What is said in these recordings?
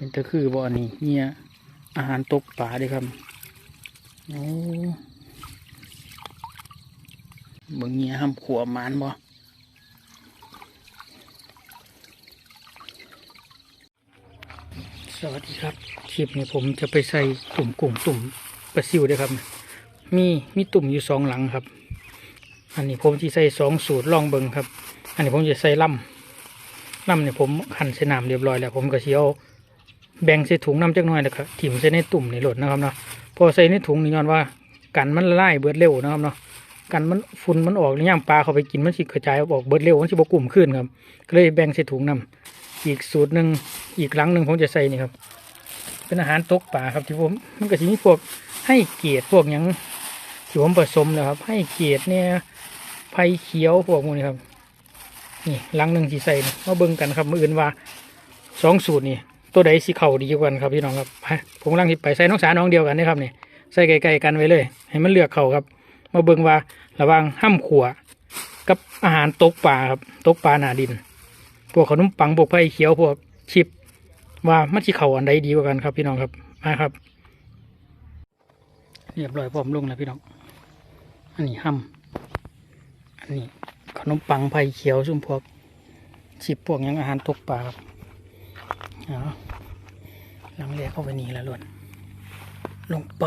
เป็นตะคือบ่อันนี้เนี่ยอาหารตกปลาด้วยครับโอ้บิ่งเงี้ยห้ำขัวมานบ่สวัสดีครับ คลิปนี้ผมจะไปใส่ตุ่มกุ้งตุ่มปลาซิวด้อครับ มีมีตุ่มอยู่สองหลังครับ อันนี้ผมจะใส่สองสูตรลองเบิงครับ อันนี้ผมจะใส่ล่ำล่ำเนี่ยผมหั่นใส่น้ำเรียบร้อยแล้ว ผมก็เชียว แบ่งใส่ถุงน้ำจักหน่อยแล้วก็ถิ่มใส่ในตุ่มในหลดนะครับเนาะพอใส่ในถุงนี่ย้อนว่า กันมันละลายเบิดเร็วนะครับเนาะกันมันฝุ่นมันออกหรือย่างปลาเขาไปกินมันสิกระจายออกเบิดเร็วมันสิบกลุ่มขึ้นครับก็เลยแบ่งใส่ถุงน้ำอีกสูตรหนึ่งอีกหลังหนึ่งผมจะใส่นี่ครับ เป็นอาหารตกปลาครับที่ผมมันก็จะมีพวกให้เกียรติพวกหยังที่ผมผสมแล้วครับ ให้เกียรติเนี่ยไผ่เขียวพวกนี้ครับ นี่หลังหนึ่งที่ใส่มาเบิ่งกันครับมืออื่นว่าสองสูตรนี่ ตัวใดสิเข่าดีกว่ากันครับพี่น้องครับไปผมกำลังที่ไปใส่น้องสาน้องเดียวกันนะครับเนี่ยใส่ไกลๆกันไว้เลย ให้มันเลือกเข่าครับ มาเบิ่งว่าระว่างห้ำขัวกับอาหารตกปลาครับตกปลาหนาดิน พวกขนมปังพวกไผ่เขียวพวกชิป ว่ามันสิเข่าอันใดดีกว่ากันครับ พี่น้องครับมาครับเรียบร้อยพร้อมลงแล้วพี่น้อง อันนี้ห้ำอันนี้ขนมปังไผ่เขียวซุ่มพวกชิปพวกยังอาหารตกปลาครับ หลังแรกเข้าไปนี่แล้วล้วนลงไป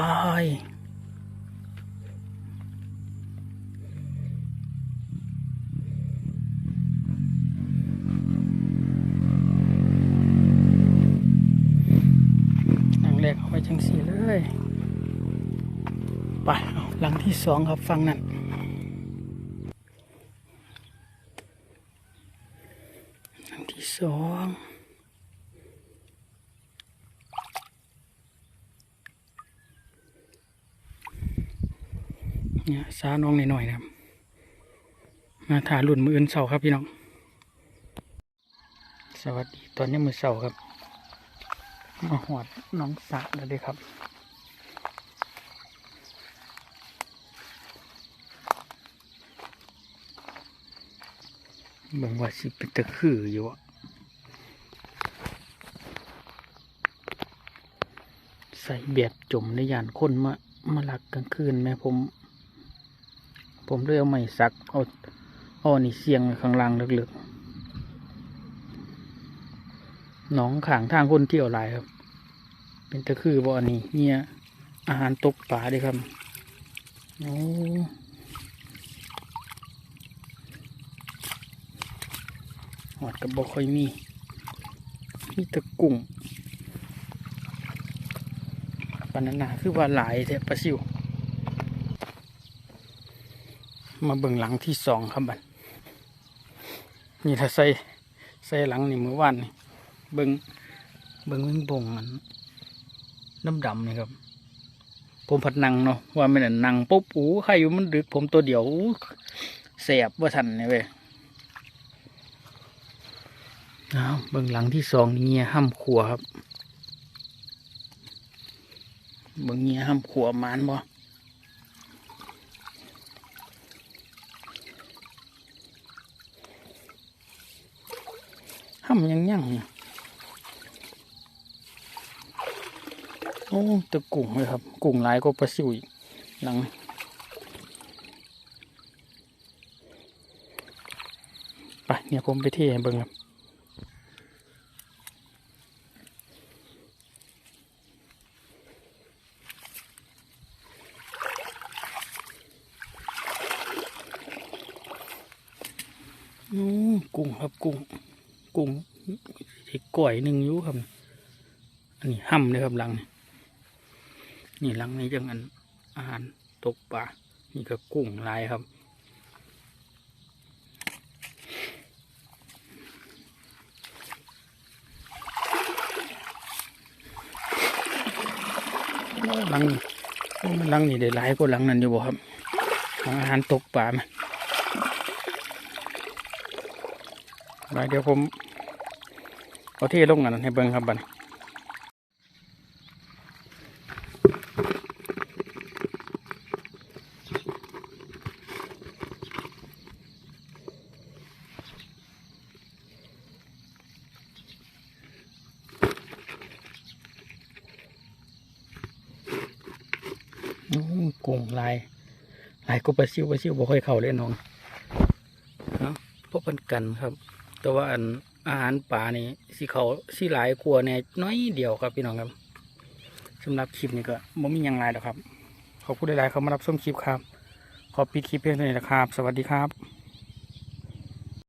หลังแรกเอาไปจังสีเลย ไปหลังที่สองครับฟังนั่นอันที่สอง เนี่ยซาน้องหน่อยๆนะครับ มาถ่ายรุ่นมืออื่นเสาครับพี่น้อง สวัสดีตอนนี้มือเสาครับ มาหอดน้องสะแล้วด้วยครับเบิ่งว่าสิเป็นตะคืออยู่อะใส่เบียดจมในยานคนมามาหลักกลางคืนแม่ผม ผมเลยเอาไม้สักเอาเอาอันนี่เสียงข้างล่างลึกๆหนองขางทางคนเที่ยวหลายครับ เป็นตะคือบ่อนนี้เนี่ยอาหารตกปลาด้วยครับโอ้หอดกับบ่ค่อยมีมีตะกุ้งปานนานาคือว่าหลายแท้ปลาซิว มาเบิ่งหลังที่สองครับบัดนี่ถ้าใส่ใส่หลังนี่เมื่อวานนี่เบิ่งเบิ่งวิ่งบงมันน้ำดำนี่ครับ ผมผัดนังเนาะว่าไม่นนะนังปุ๊บอู้ใครอยู่มันดึก ผมตัวเดียวอู้แสบว่าทันนี่เว้ยอ้าเบื้องหลังที่สองนี่เงียห้ำขัวครับเบื้องเงียห้ำขัวมานบ่ำยังยังเนี่ยโอ้แตะกุ้งเลยครับ กุ้งหลายก็ปลาซิวอีกหลังไปเนี่ยผมไปเที่ให้เบิ่งครับอืมกุ้งครับกุ้ง กุ้งอีกก่อยหนึ่งอยู่ครับ อันนี้ห้ำเลยครับหลัง นี่หลังนี้จังอันอาหารตกปลา นี่ก็กุ้งลายครับ หลังนี้โอ้มันหลังนี่ได้หลายกว่าหลังนั้นอยู่บ่ครับหลังอาหารตกปลาไหมไปเดี๋ยวผม เอาที่ลงอันให้เบิ้งครับบันกุ้งลายลายกูไปลาซิวไปลาซิวบ่ค่อยเข้าเลยน้องเนาะพวกพันกันครับ แต่ว่าอัน อาหารป่านี่สิเขาสิหลายกลัวาแน่น้อยเดียวครับพี่น้องครับสำหรับคลิปนี้ก็บ่มีอยังไรหรอกครับขอบคุณหลายๆเขามารับชมคลิปครับ ขอปิดคลิปเพียงเท่านี้นะครับ สวัสดีครับ